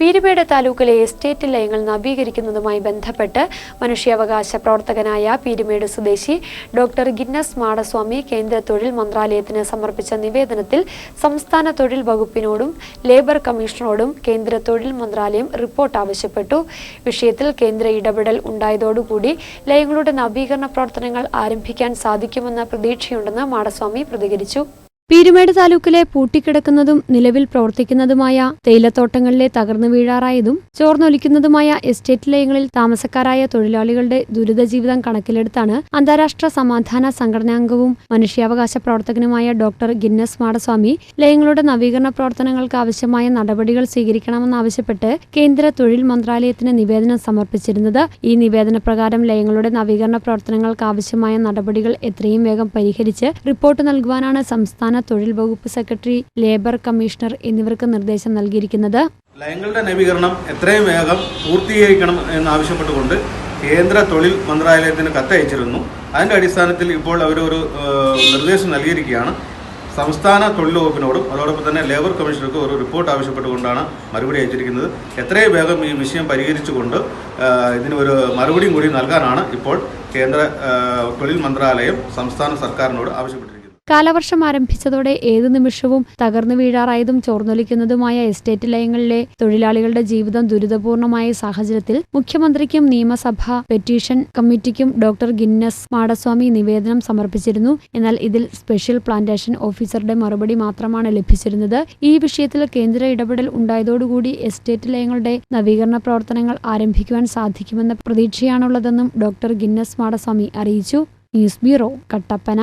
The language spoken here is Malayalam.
പീരുമേട് താലൂക്കിലെ എസ്റ്റേറ്റ് ലയങ്ങൾ നവീകരിക്കുന്നതുമായി ബന്ധപ്പെട്ട് മനുഷ്യാവകാശ പ്രവർത്തകനായ പീരുമേട് സ്വദേശി ഡോക്ടർ ഗിന്നസ് മാടസ്വാമി കേന്ദ്ര തൊഴിൽ മന്ത്രാലയത്തിന് സമർപ്പിച്ച നിവേദനത്തിൽ സംസ്ഥാന തൊഴിൽ വകുപ്പിനോടും ലേബർ കമ്മീഷണറോടും കേന്ദ്ര തൊഴിൽ മന്ത്രാലയം റിപ്പോർട്ട് ആവശ്യപ്പെട്ടു. വിഷയത്തിൽ കേന്ദ്ര ഇടപെടൽ ഉണ്ടായതോടുകൂടി ലയങ്ങളുടെ നവീകരണ പ്രവർത്തനങ്ങൾ ആരംഭിക്കാൻ സാധിക്കുമെന്ന പ്രതീക്ഷയുണ്ടെന്ന് മാടസ്വാമി പ്രതികരിച്ചു. പീരുമേട് താലൂക്കിലെ പൂട്ടിക്കിടക്കുന്നതും നിലവിൽ പ്രവർത്തിക്കുന്നതുമായ തേയിലത്തോട്ടങ്ങളിലെ തകർന്നു വീഴാറായതും ചോർന്നൊലിക്കുന്നതുമായ എസ്റ്റേറ്റ് ലയങ്ങളിൽ താമസക്കാരായ തൊഴിലാളികളുടെ ദുരിത ജീവിതം കണക്കിലെടുത്താണ് അന്താരാഷ്ട്ര സമാധാന സംഘടനാംഗവും മനുഷ്യാവകാശ പ്രവർത്തകനുമായ ഡോക്ടർ ഗിന്നസ് മാടസ്വാമി ലയങ്ങളുടെ നവീകരണ പ്രവർത്തനങ്ങൾക്ക് ആവശ്യമായ നടപടികൾ സ്വീകരിക്കണമെന്നാവശ്യപ്പെട്ട് കേന്ദ്ര തൊഴിൽ മന്ത്രാലയത്തിന് നിവേദനം സമർപ്പിച്ചിരുന്നത്. ഈ നിവേദന പ്രകാരം ലയങ്ങളുടെ നവീകരണ പ്രവർത്തനങ്ങൾക്ക് ആവശ്യമായ നടപടികൾ എത്രയും വേഗം പരിഹരിച്ച് റിപ്പോർട്ട് നൽകുവാനാണ് സംസ്ഥാന തൊഴിൽ വകുപ്പ് സെക്രട്ടറി ലേബർ കമ്മീഷണർ എന്നിവർക്ക് നിർദ്ദേശം നൽകിയിരിക്കുന്നത്. ലയങ്ങളുടെ നവീകരണം എത്രയും വേഗം പൂർത്തീകരിക്കണം എന്നാവശ്യപ്പെട്ടുകൊണ്ട് കേന്ദ്ര തൊഴിൽ മന്ത്രാലയത്തിന് കത്തയച്ചിരുന്നു. അതിന്റെ അടിസ്ഥാനത്തിൽ ഇപ്പോൾ അവരൊരു നിർദ്ദേശം നൽകിയിരിക്കുകയാണ്. സംസ്ഥാന തൊഴിൽ വകുപ്പിനോടും അതോടൊപ്പം തന്നെ ലേബർ കമ്മീഷണർക്കും ഒരു റിപ്പോർട്ട് ആവശ്യപ്പെട്ടുകൊണ്ടാണ് മറുപടി അയച്ചിരിക്കുന്നത്. എത്രയും വേഗം ഈ വിഷയം പരിഹരിച്ചുകൊണ്ട് ഇതിന് ഒരു മറുപടിയും കൂടി നൽകാനാണ് ഇപ്പോൾ കേന്ദ്ര തൊഴിൽ മന്ത്രാലയം സംസ്ഥാന സർക്കാരിനോട് ആവശ്യപ്പെട്ടിരിക്കുന്നത്. കാലവർഷം ആരംഭിച്ചതോടെ ഏതു നിമിഷവും തകർന്നു വീഴാറായതും ചോർന്നൊലിക്കുന്നതുമായ എസ്റ്റേറ്റ് ലയങ്ങളിലെ തൊഴിലാളികളുടെ ജീവിതം ദുരിതപൂർണമായ സാഹചര്യത്തിൽ മുഖ്യമന്ത്രിക്കും നിയമസഭ പെറ്റീഷൻ കമ്മിറ്റിക്കും ഡോക്ടർ ഗിന്നസ് മാടസ്വാമി നിവേദനം സമർപ്പിച്ചിരുന്നു. എന്നാൽ ഇതിൽ സ്പെഷ്യൽ പ്ലാന്റേഷൻ ഓഫീസറുടെ മറുപടി മാത്രമാണ് ലഭിച്ചിരുന്നത്. ഈ വിഷയത്തിൽ കേന്ദ്ര ഇടപെടൽ ഉണ്ടായതോടുകൂടി എസ്റ്റേറ്റ് ലയങ്ങളുടെ നവീകരണ പ്രവർത്തനങ്ങൾ ആരംഭിക്കുവാൻ സാധിക്കുമെന്ന പ്രതീക്ഷയാണുള്ളതെന്നും ഡോക്ടർ ഗിന്നസ് മാടസ്വാമി അറിയിച്ചു. News bureau Kattappana.